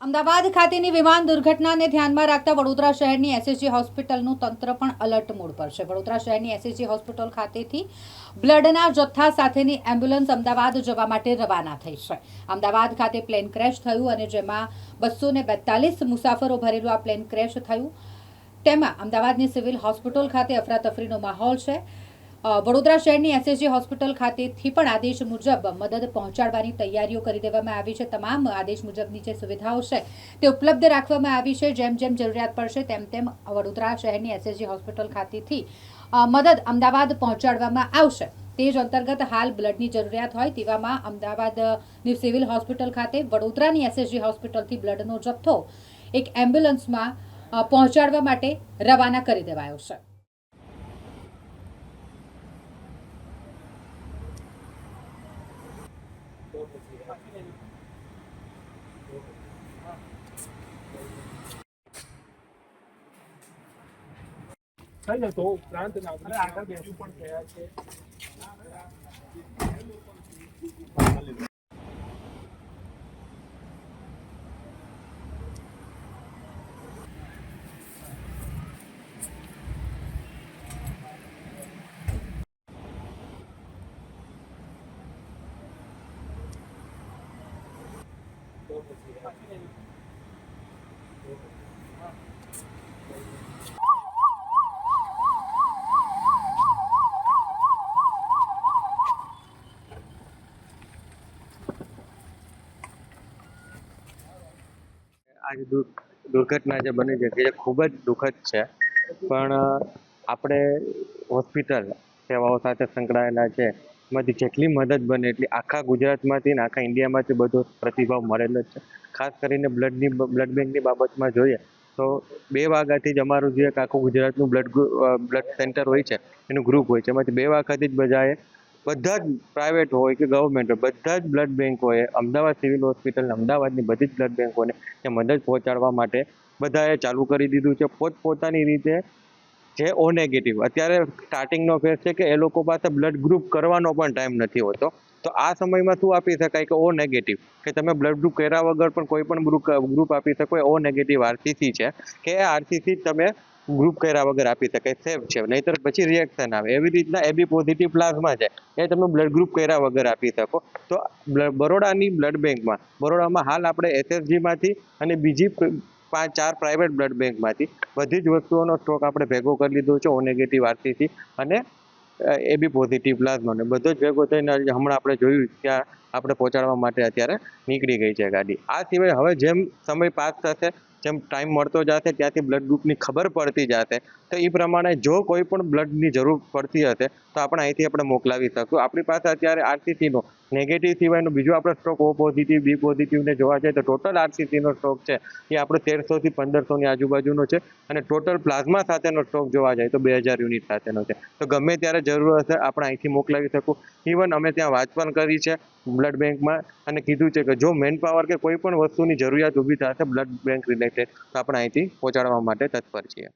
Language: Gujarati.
અમદાવાદ ખાતેની વિમાન દુર્ઘટનાને ધ્યાનમાં રાખતા વડોદરા શહેરની એસએસજી હોસ્પિટલનું તંત્ર પણ અલર્ટ મોડ પર છે. વડોદરા શહેરની એસએસજી હોસ્પિટલ ખાતેથી બ્લડના જથ્થા સાથેની એમ્બ્યુલન્સ અમદાવાદ જવા માટે રવાના થઈ છે. અમદાવાદ ખાતે પ્લેન ક્રેશ થયું અને જેમાં બસો બેતાલીસ મુસાફરો ભરેલું આ પ્લેન ક્રેશ થયું. તેમાં અમદાવાદની સિવિલ હોસ્પિટલ ખાતે અફરાતફરીનો માહોલ છે. વડોદરા શહેરની એસએસજી હોસ્પિટલ ખાતેથી પણ આદેશ મુજબ મદદ પહોંચાડવાની તૈયારીઓ કરી દેવામાં આવી છે. તમામ આદેશ મુજબની જે સુવિધાઓ છે તે ઉપલબ્ધ રાખવામાં આવી છે. જેમ જેમ જરૂરિયાત પડશે તેમ તેમ વડોદરા શહેરની એસએસજી હોસ્પિટલ ખાતેથી મદદ અમદાવાદ પહોંચાડવામાં આવશે. તે જ અંતર્ગત હાલ બ્લડની જરૂરિયાત હોય તેવામાં અમદાવાદની સિવિલ હોસ્પિટલ ખાતે વડોદરાની એસએસજી હોસ્પિટલથી બ્લડનો જથ્થો એક એમ્બ્યુલન્સમાં પહોંચાડવા માટે રવાના કરી દેવાયો છે. થઈ ને તો ઉપરાંત નાગરિક આગળ બેસવું પણ થયા છે આજે દુર્ઘટના જે બની છે એ ખૂબ જ દુઃખદ છે. પણ આપણે હોસ્પિટલ સેવાઓ સાથે સંકળાયેલા છે. એમાંથી જેટલી મદદ બને એટલી આખા ગુજરાતમાંથી ને આખા ઇન્ડિયામાંથી બધો પ્રતિભાવ મળેલો છે. ખાસ કરીને બ્લડની, બ્લડ બેંકની બાબતમાં જોઈએ તો બે વાગ્યાથી જ અમારું જે એક આખું ગુજરાતનું બ્લડ બ્લડ સેન્ટર હોય છે, એનું ગ્રુપ હોય છે. એમાંથી બે વાગ્યાથી જ બધાએ, બધા જ પ્રાઇવેટ હોય કે ગવર્મેન્ટ હોય, બધા જ બ્લડ બેંકોએ અમદાવાદ સિવિલ હોસ્પિટલ અમદાવાદની બધી જ બ્લડ બેંકોને મદદ પહોંચાડવા માટે બધાએ ચાલુ કરી દીધું છે. પોતપોતાની રીતે જે ઓ નેગેટિવ અત્યારે સ્ટાર્ટિંગનો ફેર છે કે એ લોકો પાસે બ્લડ ગ્રુપ કરવાનો પણ ટાઈમ નથી હોતો. તો આ સમયમાં શું આપી શકાય કે ઓ નેગેટિવ કે તમે બ્લડ ગ્રુપ કર્યા વગર પણ કોઈ પણ ગ્રુપ ગ્રુપ આપી શકો, એ ઓ નેગેટિવ આરસીસી છે. કે એ આરસીસી તમે ગ્રુપ કર્યા વગર આપી શકાય સેફ છે. નહીતર પછી રિએક્શન આવે. એવી રીતના એબી પોઝિટિવ પ્લાઝમા છે. એ તમે બ્લડ ગ્રુપ કર્યા વગર આપી શકો. તો બરોડાની બ્લડ બેંકમાં બરોડામાં હાલ આપણે એસએસજીમાંથી અને બીજી પાંચ, ચાર પ્રાઇવેટ બ્લડ બેંકમાંથી બધી જ વસ્તુઓનો સ્ટોક આપણે ભેગો કરી લીધો છે ઓ નેગેટિવ આરસીસી અને એ બી પોઝિટિવ પ્લાઝમાનો બધો જ ભેગો થઈને હમણાં આપણે જોયું ત્યાં આપણે પહોંચાડવા માટે અત્યારે નીકળી ગઈ છે ગાડી. આ સિવાય હવે જેમ સમય પાસ થશે, જેમ ટાઈમ મળતો જશે, ત્યાંથી બ્લડ ગ્રુપની ખબર પડતી જશે. તો એ પ્રમાણે જો કોઈ પણ બ્લડની જરૂર પડતી હશે, તો આપણે અહીંથી આપણે મોકલાવી શકશું આપણી પાસે અત્યારે આરસીસીનો નેગેટિવ સિવાયનો બીજો આપણો સ્ટોક ઓ પોઝિટિવ બી પોઝિટિવને જોવા જાય તો ટોટલ આરસીસીનો સ્ટોક છે એ આપણો તેરસોથી પંદરસોની આજુબાજુનો છે અને ટોટલ પ્લાઝમા સાથેનો સ્ટોક જોવા જાય તો બે હજાર યુનિટ સાથેનો છે. તો ગમે ત્યારે જરૂર હશે આપણે અહીંથી મોકલાવી શકું. ઇવન અમે ત્યાં વાત પણ કરી છે બ્લડ બેંકમાં અને કીધું છે કે જો મેન પાવર કે કોઈ પણ વસ્તુની જરૂરિયાત ઊભી થશે બ્લડ બેંક રિલેટેડ તો આપણે અહીંથી પહોંચાડવા માટે તત્પર છીએ.